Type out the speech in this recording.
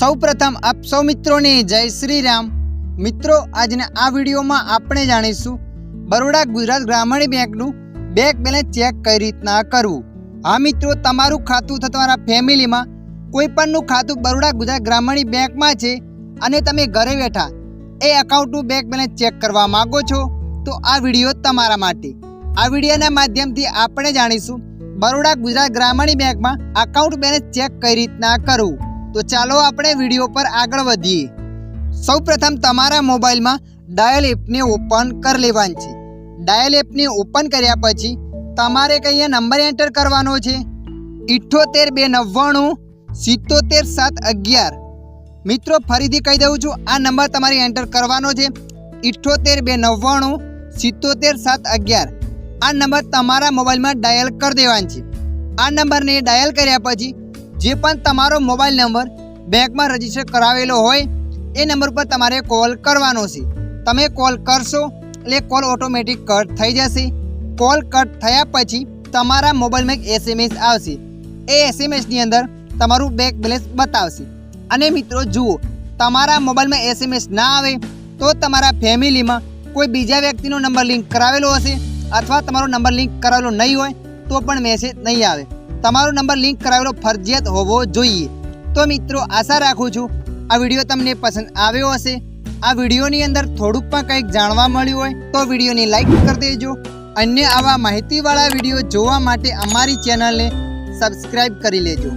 સૌ પ્રથમ આપ સૌ મિત્રોને જય શ્રી રામ મિત્રો, આજના આ વિડીયોમાં આપણે જાણીશું બરોડા ગુજરાત ગ્રામીણ બેંકનું બેંક બેલેન્સ ચેક કઈ રીતના કરવું. હા મિત્રો, તમારું ખાતું અથવા તમારા ફેમિલીમાં કોઈ પણનું ખાતું બરોડા ગુજરાત ગ્રામીણ બેંકમાં છે અને તમે ઘરે બેઠા એ એકાઉન્ટનું બેંક બેલેન્સ ચેક કરવા માંગો છો, તો આ વીડિયો તમારા માટે. આ વિડીયોના માધ્યમથી આપણે જાણીશું બરોડા ગુજરાત ગ્રામીણ બેંકમાં અકાઉન્ટ બેલેન્સ ચેક કઈ રીતના કરવું. તો ચાલો આપણે વીડિયો પર આગળ વધીએ. સૌપ્રથમ તમારા મોબાઈલમાં ડાયલ એપને ઓપન કરી લેવાની છે. ડાયલ એપને ઓપન કર્યા પછી તમારે અહીંયા નંબર એન્ટર કરવાનો છે? ઇઠ્ઠોતેર બે નવ્વાણું, સિત્તોતેર સાત અગિયાર. મિત્રો, ફરીથી કહી દઉં છું, આ નંબર તમારે એન્ટર કરવાનો છે. ઇઠ્ઠોતેર બે નવ્વાણું, સિત્તોતેર સાત અગિયાર. આ નંબર તમારા મોબાઈલમાં ડાયલ કરી દેવાનો છે. આ નંબરને ડાયલ કર્યા પછી જે પણ તમારો મોબાઈલ નંબર બેંકમાં રજિસ્ટર કરાવેલો હોય, એ નંબર પર તમારે કોલ કરવાનો છે. તમે કોલ કરશો, એટલે કોલ ઓટોમેટિક કટ થઈ જશે. કોલ કટ થયા પછી તમારા મોબાઈલમાં એક એસએમએસ આવશે. એ એસએમએસની અંદર તમારું બેંક બેલેન્સ બતાવશે. અને મિત્રો, જુઓ, તમારા મોબાઈલમાં એસએમએસ ના આવે, તો તમારા ફેમિલીમાં કોઈ બીજા વ્યક્તિનો નંબર લિંક કરાવેલો હશે, અથવા તમારો નંબર લિંક કરાવેલો નહીં હોય, તો પણ મેસેજ નહીં આવે. તમારો નંબર લિંક કરાવેલો ફરજિયાત હોવો જોઈએ. તો મિત્રો, આશા રાખું છું આ વીડિયો તમને પસંદ આવ્યો હશે. આ વિડીયોની અંદર થોડુંક પણ કંઈક જાણવા મળ્યું હોય તો વિડીયોને લાઈક કરી દેજો. અન્ય આવા માહિતીવાળા વીડિયો જોવા માટે અમારી ચેનલને સબસ્ક્રાઈબ કરી લેજો.